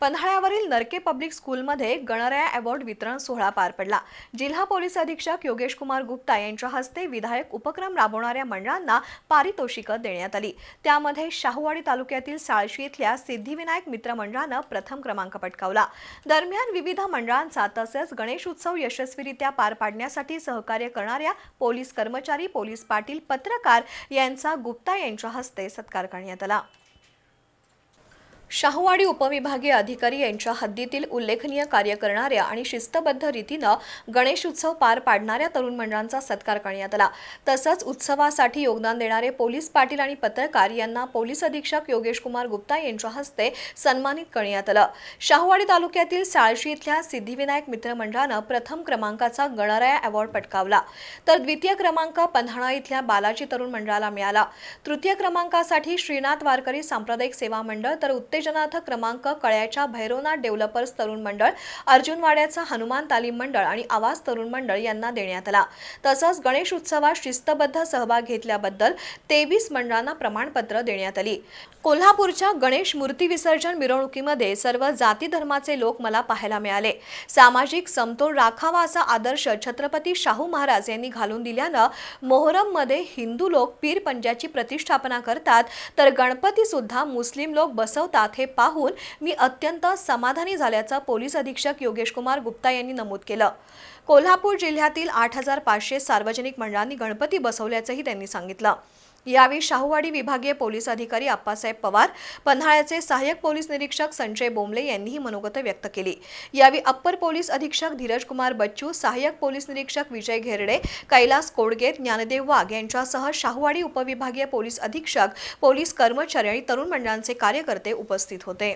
पन्हाळ्यावरील नरके पब्लिक स्कूलमध्ये गणराया अवॉर्ड वितरण सोहळा पार पडला. जिल्हा पोलीस अधीक्षक योगेश कुमार गुप्ता यांच्या हस्ते विधायक उपक्रम राबवणाऱ्या मंडळांना पारितोषिकं देण्यात आली. त्यामध्ये शाहूवाडी तालुक्यातील साळशी इथल्या सिद्धिविनायक मित्र मंडळानं प्रथम क्रमांक पटकावला. दरम्यान विविध मंडळांचा तसेच गणेश उत्सव यशस्वीरित्या पार पाडण्यासाठी सहकार्य करणाऱ्या पोलीस कर्मचारी पोलीस पाटील पत्रकार यांचा गुप्ता यांच्या हस्ते सत्कार करण्यात आला. शाहूवाडी उपविभागीय अधिकारी यांच्या हद्दीतील उल्लेखनीय कार्य करणाऱ्या आणि शिस्तबद्ध रीतीनं गणेश उत्सव पार पाडणाऱ्या तरुण मंडळांचा सत्कार करण्यात आला. तसंच उत्सवासाठी योगदान देणारे पोलीस पाटील आणि पत्रकार यांना पोलीस अधीक्षक योगेश कुमार गुप्ता यांच्या हस्ते सन्मानित करण्यात आलं. शाहूवाडी तालुक्यातील साळशी इथल्या सिद्धिविनायक मित्र मंडळानं प्रथम क्रमांकाचा गणराया अवॉर्ड पटकावला. तर द्वितीय क्रमांक पन्हाळा इथल्या बालाजी तरुण मंडळाला मिळाला. तृतीय क्रमांकासाठी श्रीनाथ वारकरी सांप्रदायिक सेवा मंडळ तर उत्तेजनार्थ क्रमांक कळ्याच्या भैरवनाथ डेव्हलपर्स तरुण मंडळ अर्जुनवाड्याचं हनुमान तालीम मंडळ आणि आवाज तरुण मंडळ यांना देण्यात आला. तसंच गणेश उत्सवात शिस्तबद्ध सहभाग घेतल्याबद्दल तेवीस मंडळांना प्रमाणपत्र देण्यात आली. कोल्हापूरच्या गणेश मूर्ती विसर्जन मिरवणुकीमध्ये सर्व जाती धर्माचे लोक मला पाहायला मिळाले. सामाजिक समतोल राखावा असा आदर्श छत्रपती शाहू महाराज यांनी घालून दिल्यानं मोहरममध्ये हिंदू लोक पीर पंजाची प्रतिष्ठापना करतात तर गणपती सुद्धा मुस्लिम लोक बसवतात हे पाहून मी अत्यंत समाधानी झाल्याचं पोलीस अधीक्षक योगेश कुमार गुप्ता यांनी नमूद केलं. कोल्हापूर जिल्ह्यातील आठ हजार पाचशे सार्वजनिक मंडळांनी गणपती बसवल्याचंही त्यांनी सांगितलं. यावेळी शाहूवाडी विभागीय पोलीस अधिकारी आप्पासाहेब पवार पन्हाळ्याचे सहाय्यक पोलीस निरीक्षक संजय बोंबले यांनीही मनोगत व्यक्त केली. यावेळी अप्पर पोलीस अधीक्षक धीरज कुमार बच्चू सहाय्यक पोलीस निरीक्षक विजय घेरडे कैलास कोडगे ज्ञानदेव वाघ यांच्यासह शाहूवाडी उपविभागीय पोलीस अधीक्षक पोलीस कर्मचारी आणि तरुण मंडळांचे कार्यकर्ते उपस्थित होते.